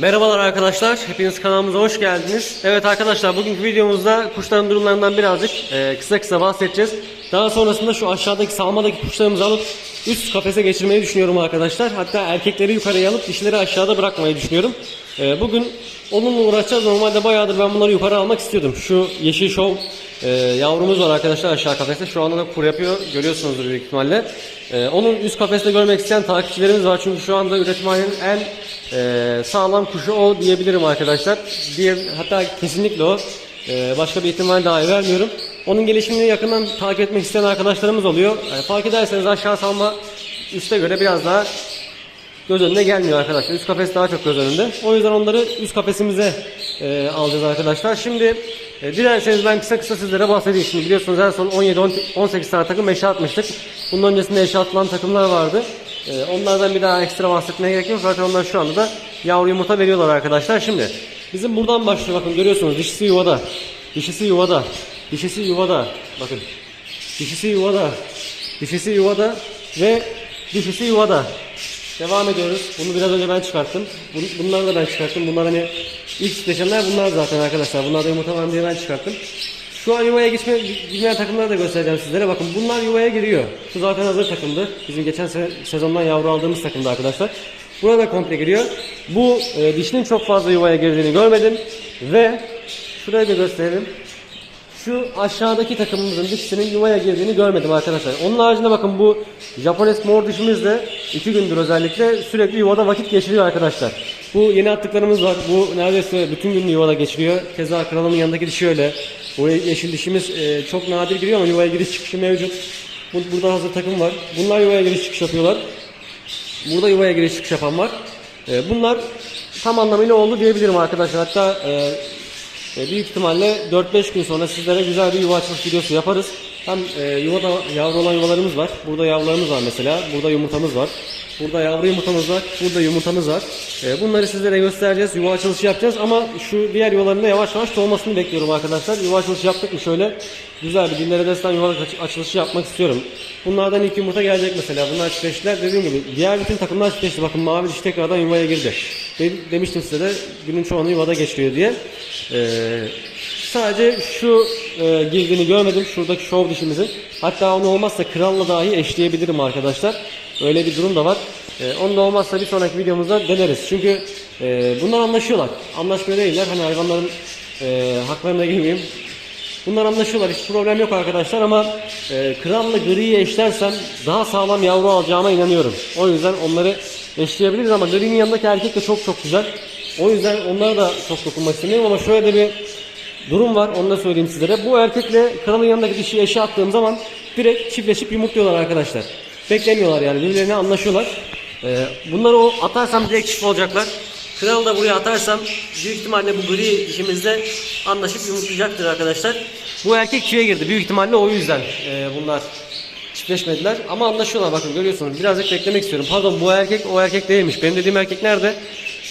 Merhabalar arkadaşlar, hepiniz kanalımıza hoş geldiniz. Evet arkadaşlar, bugünkü videomuzda kuşların durumlarından birazcık e, kısa kısa bahsedeceğiz. Daha sonrasında şu aşağıdaki salmadaki kuşlarımızı alıp üst kafese geçirmeyi düşünüyorum arkadaşlar. Hatta erkekleri yukarıya alıp dişleri aşağıda bırakmayı düşünüyorum. E, bugün onunla uğraşacağız. Normalde bayağıdır ben bunları yukarı almak istiyordum. Şu yeşil şov e, yavrumuz var arkadaşlar aşağı kafeste. Şu anda da kur yapıyor. Görüyorsunuzdur büyük ihtimalle. E, onun üst kafeste görmek isteyen takipçilerimiz var. Çünkü şu anda üretim halinin en e, sağlam kuşu o diyebilirim arkadaşlar. Diye, hatta kesinlikle o. Başka bir ihtimal dahi vermiyorum. Onun gelişimini yakından takip etmek isteyen arkadaşlarımız oluyor. E, fark ederseniz aşağı salma üste göre biraz daha göz önüne gelmiyor arkadaşlar. Üst kafes daha çok göz önünde. O yüzden onları üst kafesimize e, alacağız arkadaşlar. Şimdi e, dilerseniz ben kısa kısa sizlere bahsedeyim. Şimdi biliyorsunuz en son 17-18 tane takım eşya atmıştık. Bunun öncesinde eşya atılan takımlar vardı. E, onlardan bir daha ekstra bahsetmeye gerek yok. Zaten onlar şu anda da yavru yumurta veriyorlar arkadaşlar. Şimdi bizim buradan başlıyor. Bakın görüyorsunuz dişisi yuvada. Dişisi yuvada. Dişisi yuvada. Bakın. Dişisi yuvada. Dişisi yuvada ve dişisi yuvada. Devam ediyoruz. Bunu biraz önce ben çıkarttım. Bun- Bunları da ben çıkarttım. Bunlar hani ilk titreşenler bunlar zaten arkadaşlar. Bunlar da yumurta var diye ben çıkarttım. Şu an yuvaya geçme, girmeyen takımları da göstereceğim sizlere. Bakın bunlar yuvaya giriyor. Şu zaten hazır takımdı. Bizim geçen se- sezondan yavru aldığımız takımdı arkadaşlar. Burada komple giriyor. Bu e, dişinin çok fazla yuvaya girdiğini görmedim. Ve şurayı da gösterelim. Şu aşağıdaki takımımızın dişisinin yuvaya girdiğini görmedim arkadaşlar. Onun haricinde bakın bu Japones mor dişimiz de iki gündür özellikle sürekli yuvada vakit geçiriyor arkadaşlar. Bu yeni attıklarımız var. Bu neredeyse bütün gün yuvada geçiriyor. Keza kralının yanındaki dişi öyle. Bu yeşil dişimiz e, çok nadir giriyor ama yuvaya giriş çıkışı mevcut. Bu, burada hazır takım var. Bunlar yuvaya giriş çıkış yapıyorlar. Burada yuvaya giriş çıkış yapan var. E, bunlar tam anlamıyla oldu diyebilirim arkadaşlar. Hatta e, büyük ihtimalle 4-5 gün sonra sizlere güzel bir yuva açılış videosu yaparız. Hem e, yuvada yavru olan yuvalarımız var. Burada yavrularımız var mesela. Burada yumurtamız var. Burada yavru yumurtamız var. Burada yumurtamız var. E, bunları sizlere göstereceğiz. Yuva açılışı yapacağız ama şu diğer yuvaların da yavaş yavaş doğmasını bekliyorum arkadaşlar. Yuva açılışı yaptık mı şöyle güzel bir dillere destan yuva aç- açılışı yapmak istiyorum. Bunlardan ilk yumurta gelecek mesela. Bunlar çiftleştiler. Dediğim gibi diğer bütün takımlar çiftleşti. Bakın mavi diş tekrardan yuvaya girdi. De- demiştim size de günün çoğunu yuvada geçiriyor diye. Ee, sadece şu e, girdiğini görmedim. Şuradaki şov dişimizin. Hatta onu olmazsa kralla dahi eşleyebilirim arkadaşlar. Öyle bir durum da var. Ee, onu da olmazsa bir sonraki videomuzda deneriz. Çünkü e, bunlar anlaşıyorlar. Anlaşmıyor değiller. Hani hayvanların e, haklarına girmeyeyim. Bunlar anlaşıyorlar. Hiç problem yok arkadaşlar ama e, kralla griyi eşlersem daha sağlam yavru alacağıma inanıyorum. O yüzden onları eşleyebiliriz ama grinin yanındaki erkek de çok çok güzel. O yüzden onlara da çok dokunmak istemiyorum ama şöyle de bir durum var. Onu da söyleyeyim sizlere. Bu erkekle kralın yanındaki dişi eşe attığım zaman direkt çiftleşip yumurtluyorlar arkadaşlar. Beklemiyorlar yani. Birbirlerine anlaşıyorlar. E, bunları o atarsam direkt çift olacaklar. Kral da buraya atarsam büyük ihtimalle bu gri dişimizde anlaşıp yumurtlayacaktır arkadaşlar. Bu erkek tüye girdi. Büyük ihtimalle o yüzden e, bunlar çiftleşmediler. Ama anlaşıyorlar bakın görüyorsunuz. Birazcık beklemek istiyorum. Pardon bu erkek o erkek değilmiş. Benim dediğim erkek nerede?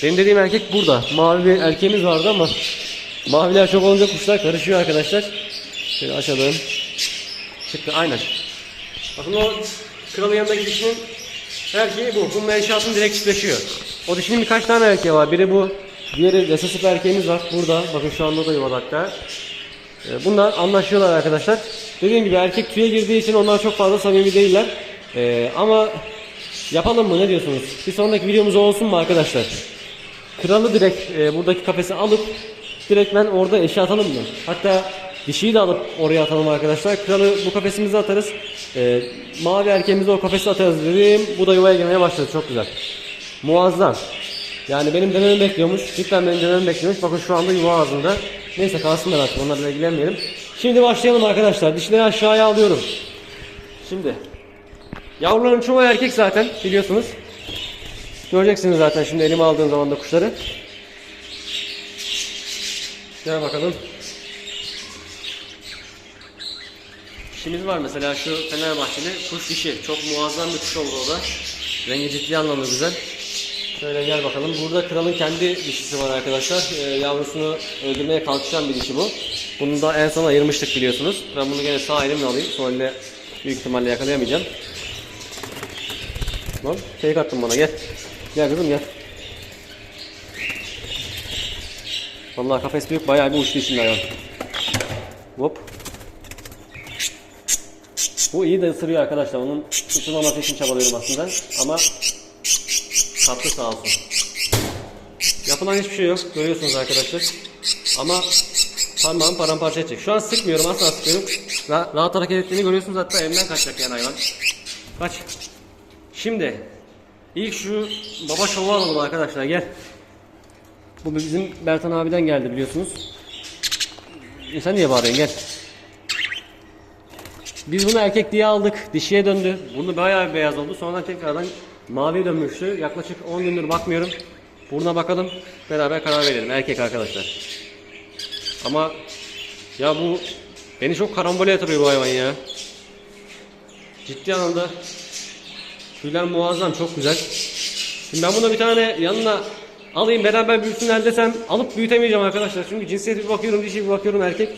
Benim dediğim erkek burada. Mavi bir erkeğimiz vardı ama maviler çok olunca kuşlar karışıyor arkadaşlar. Şöyle açalım. Çıktı aynen. Bakın o kralın yanındaki dişinin erkeği bu. Bununla eşyasını direkt çiftleşiyor. O dişinin birkaç tane erkeği var. Biri bu. Diğeri resesif erkeğimiz var. Burada. Bakın şu anda da. Ee, Bunlar anlaşıyorlar arkadaşlar. Dediğim gibi erkek tüye girdiği için onlar çok fazla samimi değiller. Ee, ama yapalım mı ne diyorsunuz? Bir sonraki videomuz olsun mu arkadaşlar? Kralı direkt e, buradaki kafese alıp direkt ben orada eşe atalım mı? Hatta dişiyi de alıp oraya atalım arkadaşlar. Kralı bu kafesimize atarız. E, mavi erkeğimizi o kafese atarız dedim. Bu da yuvaya girmeye başladı. Çok güzel. Muazzam. Yani benim denememi bekliyormuş. Cidden benim denememi bekliyormuş. Bakın şu anda yuva ağzında. Neyse kalsınlar artık onlarla ilgilenmeyelim. Şimdi başlayalım arkadaşlar. Dişleri aşağıya alıyorum. Şimdi. Yavruların çoğu erkek zaten biliyorsunuz. Göreceksiniz zaten şimdi elime aldığım zaman da kuşları. Gel bakalım. Dişimiz var mesela şu Fenerbahçeli kuş dişi. Çok muazzam bir kuş oldu o da. Rengi ciddi anlamda güzel. Şöyle gel bakalım. Burada kralın kendi dişisi var arkadaşlar. Ee, yavrusunu öldürmeye kalkışan bir dişi bu. Bunu da en son ayırmıştık biliyorsunuz. Ben bunu gene sağ elimle alayım. Sol elle büyük ihtimalle yakalayamayacağım. Lan fake attın bana gel. Gel kızım gel. Vallahi kafes büyük bayağı bir uçtu içinde hayvan. Hop. Bu iyi de ısırıyor arkadaşlar. Onun ısırmaması için çabalıyorum aslında. Ama tatlı sağ olsun. Yapılan hiçbir şey yok. Görüyorsunuz arkadaşlar. Ama parmağım paramparça edecek. Şu an sıkmıyorum. Asla sıkmıyorum. Ra- rahat hareket ettiğini görüyorsunuz. Hatta elimden kaçacak yani hayvan. Kaç. Şimdi ilk şu baba şovu alalım arkadaşlar. Gel. Bu bizim Bertan abiden geldi biliyorsunuz. E Sen niye bağırıyorsun gel. Biz bunu erkek diye aldık. Dişiye döndü. Bunu bayağı beyaz oldu. Sonradan tekrardan maviye dönmüştü. Yaklaşık 10 gündür bakmıyorum. Buna bakalım. Beraber karar verelim. Erkek arkadaşlar. Ama ya bu beni çok karambole yatırıyor bu hayvan ya. Ciddi anlamda tüyler muazzam çok güzel. Şimdi ben buna bir tane yanına alayım beraber büyüsünler desem alıp büyütemeyeceğim arkadaşlar. Çünkü cinsiyeti bir bakıyorum dişi bir bakıyorum erkek.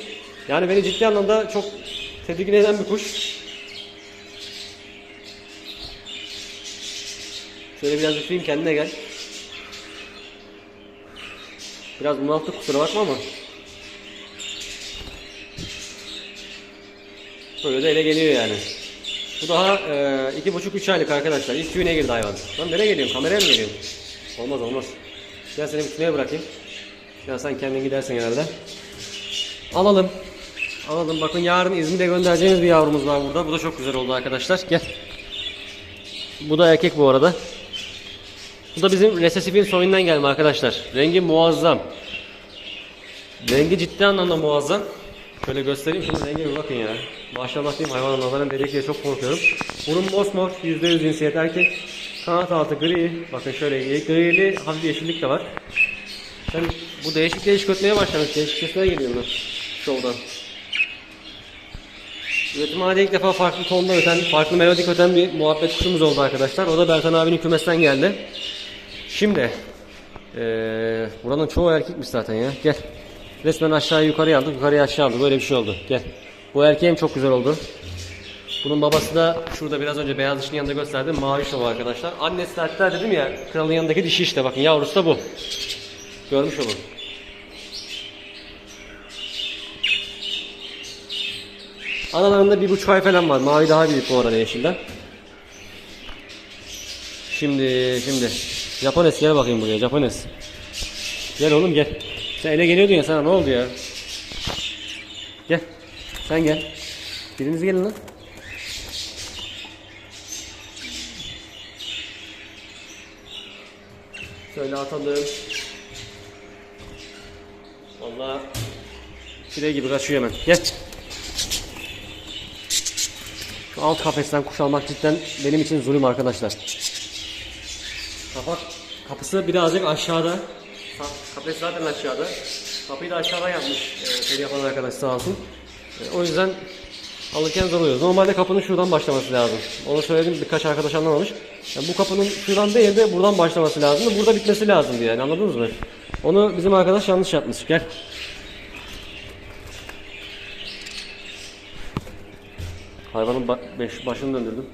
Yani beni ciddi anlamda çok tedirgin eden bir kuş. Şöyle biraz üfleyeyim kendine gel. Biraz bunalttı kusura bakma ama. Böyle de ele geliyor yani. Bu daha e, iki buçuk üç aylık arkadaşlar. İlk tüyüne girdi hayvan. Lan nereye geliyorsun? Kameraya mı geliyorsun? Olmaz olmaz. Gel seni bir bırakayım. Ya sen kendin gidersin herhalde. Alalım. Alalım. Bakın yarın İzmir'e göndereceğimiz bir yavrumuz var burada. Bu da çok güzel oldu arkadaşlar. Gel. Bu da erkek bu arada. Bu da bizim resesifin soyundan gelme arkadaşlar. Rengi muazzam. Rengi ciddi anlamda muazzam. Şöyle göstereyim şimdi renge bir bakın ya. Maşallah diyeyim hayvanın nazarın dedik diye çok korkuyorum. Burun mosmor %100 cinsiyet erkek. Kanat altı gri. Bakın şöyle grili hafif yeşillik de var. Sen bu değişik değişik ötmeye başlamış. Değişik sesler geliyor mu? Şovdan. Üretim halinde ilk defa farklı tonda öten, farklı melodik öten bir muhabbet kuşumuz oldu arkadaşlar. O da Bertan abinin kümesten geldi. Şimdi eee buranın çoğu erkekmiş zaten ya. Gel. Resmen aşağı yukarı aldık, yukarıya aşağı aldık. Böyle bir şey oldu. Gel. Bu erkeğim çok güzel oldu. Bunun babası da şurada biraz önce beyaz dişinin yanında gösterdim. Mavi şov arkadaşlar. Annesi de hatta dedim ya kralın yanındaki dişi işte bakın yavrusu da bu. Görmüş olun. Aralarında bir buçuk ay falan var. Mavi daha büyük bu arada yeşilden. Şimdi şimdi Japones gel bakayım buraya Japones. Gel oğlum gel. Sen ele geliyordun ya sana ne oldu ya? Gel. Sen gel. Biriniz gelin lan. Şöyle atalım. Vallahi file gibi kaçıyor hemen. Gel. Şu alt kafesten kuş almak cidden benim için zulüm arkadaşlar. Kapak kapısı birazcık aşağıda. Ka- Kafes zaten aşağıda. Kapıyı da aşağıdan yapmış e, teli yapan arkadaş sağ olsun. E, o yüzden alırken zor oluyor. Normalde kapının şuradan başlaması lazım. Onu söyledim birkaç arkadaş anlamamış. Yani bu kapının şuradan değil de buradan başlaması lazım. Burada bitmesi lazımdı yani anladınız mı? Onu bizim arkadaş yanlış yapmış. Gel. Hayvanın başını döndürdüm.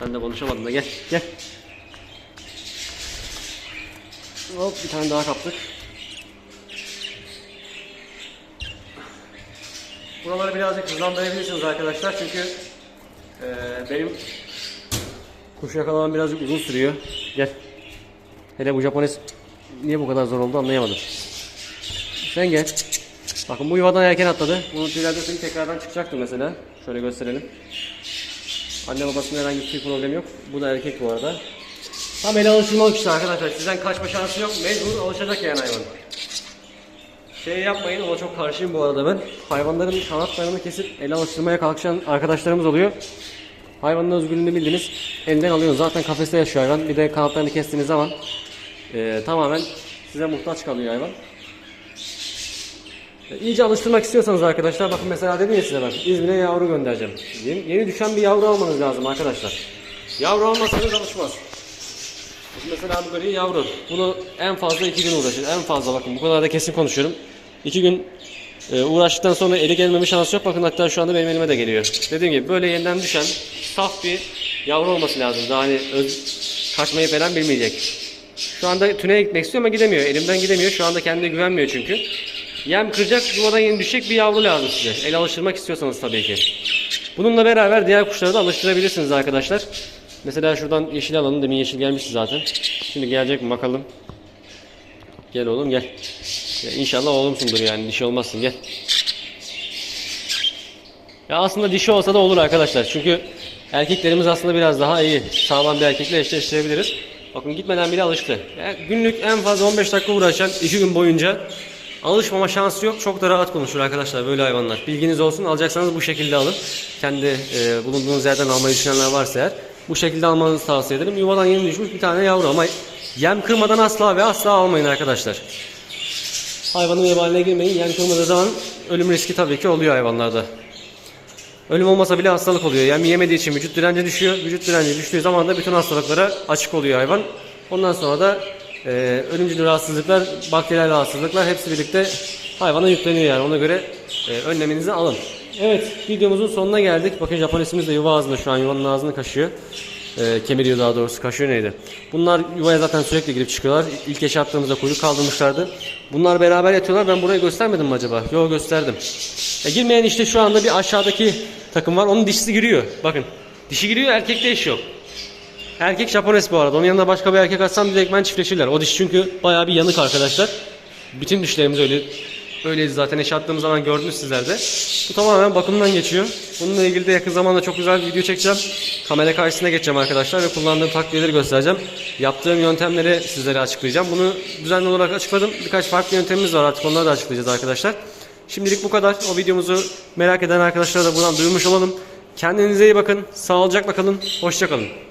Ben de konuşamadım da gel gel. Hop bir tane daha kaptık. Buraları birazcık hızlandırabilirsiniz arkadaşlar çünkü eee, benim kuş yakalamam birazcık uzun sürüyor. Gel. Hele bu Japones niye bu kadar zor oldu anlayamadım. Sen gel. Bakın bu yuvadan erken atladı. Bunun tüylerde seni tekrardan çıkacaktı mesela. Şöyle gösterelim. Anne babasının herhangi bir problemi yok. Bu da erkek bu arada. Tam ele alışılmalık işte arkadaşlar. Sizden kaçma şansı yok. Mecbur alışacak yani hayvan. Şey yapmayın ona çok karşıyım bu arada ben. Hayvanların kanatlarını kesip ele alıştırmaya kalkışan arkadaşlarımız oluyor. Hayvanın özgürlüğünü bildiniz. Elinden alıyorsunuz. Zaten kafeste yaşıyor hayvan. Bir de kanatlarını kestiğiniz zaman eee, tamamen size muhtaç kalıyor hayvan. E, İyice alıştırmak istiyorsanız arkadaşlar bakın mesela dedim ya size ben İzmir'e yavru göndereceğim. Yeni, yeni düşen bir yavru almanız lazım arkadaşlar. Yavru almazsanız alışmaz. Mesela bu böyle yavru. Bunu en fazla iki gün uğraşır. En fazla bakın bu kadar da kesin konuşuyorum. İki gün e, uğraştıktan sonra eli gelmeme şansı yok. Bakın hatta şu anda benim elime de geliyor. Dediğim gibi böyle yeniden düşen saf bir yavru olması lazım. Daha hani öz, kaçmayı falan bilmeyecek. Şu anda tüneye gitmek istiyor ama gidemiyor. Elimden gidemiyor. Şu anda kendine güvenmiyor çünkü. Yem kıracak, yuvadan yeni düşecek bir yavru lazım size. El alıştırmak istiyorsanız tabii ki. Bununla beraber diğer kuşları da alıştırabilirsiniz arkadaşlar. Mesela şuradan yeşil alalım. Demin yeşil gelmişti zaten. Şimdi gelecek mi bakalım. Gel oğlum gel. Ya inşallah oğlumsundur yani dişi olmazsın gel. Ya aslında dişi olsa da olur arkadaşlar. Çünkü erkeklerimiz aslında biraz daha iyi. Sağlam bir erkekle eşleştirebiliriz. Bakın gitmeden bile alıştı. Ya günlük en fazla 15 dakika uğraşan 2 gün boyunca alışmama şansı yok. Çok da rahat konuşur arkadaşlar böyle hayvanlar. Bilginiz olsun. Alacaksanız bu şekilde alın. Kendi e, bulunduğunuz yerden almayı düşünenler varsa eğer bu şekilde almanızı tavsiye ederim. Yuvadan yeni düşmüş bir tane yavru ama yem kırmadan asla ve asla almayın arkadaşlar. Hayvanın vebaline girmeyin. Yem kırmadığı zaman ölüm riski tabii ki oluyor hayvanlarda. Ölüm olmasa bile hastalık oluyor. Yani yemediği için vücut direnci düşüyor. Vücut direnci düştüğü zaman da bütün hastalıklara açık oluyor hayvan. Ondan sonra da e, ölümcül rahatsızlıklar, bakteriyel rahatsızlıklar hepsi birlikte hayvana yükleniyor yani. Ona göre e, önleminizi alın. Evet videomuzun sonuna geldik. Bakın Japonesimiz de yuva ağzında şu an yuvanın ağzını kaşıyor. E, kemiriyor daha doğrusu. Kaşıyor neydi? Bunlar yuvaya zaten sürekli girip çıkıyorlar. İlk yaşattığımızda kuyruk kaldırmışlardı. Bunlar beraber yatıyorlar. Ben burayı göstermedim mi acaba? Yok gösterdim. E, girmeyen işte şu anda bir aşağıdaki takım var. Onun dişisi giriyor. Bakın. Dişi giriyor erkekte eş yok. Erkek Japones bu arada. Onun yanına başka bir erkek atsam direkt ben çiftleşirler. O diş çünkü bayağı bir yanık arkadaşlar. Bütün dişlerimiz öyle öyleydi zaten eş attığım zaman gördünüz sizler de. Bu tamamen bakımdan geçiyor. Bununla ilgili de yakın zamanda çok güzel bir video çekeceğim. Kamera karşısına geçeceğim arkadaşlar ve kullandığım takviyeleri göstereceğim. Yaptığım yöntemleri sizlere açıklayacağım. Bunu düzenli olarak açıkladım. Birkaç farklı yöntemimiz var artık onları da açıklayacağız arkadaşlar. Şimdilik bu kadar. O videomuzu merak eden arkadaşlara da buradan duyurmuş olalım. Kendinize iyi bakın. Sağlıcakla kalın. Hoşça kalın.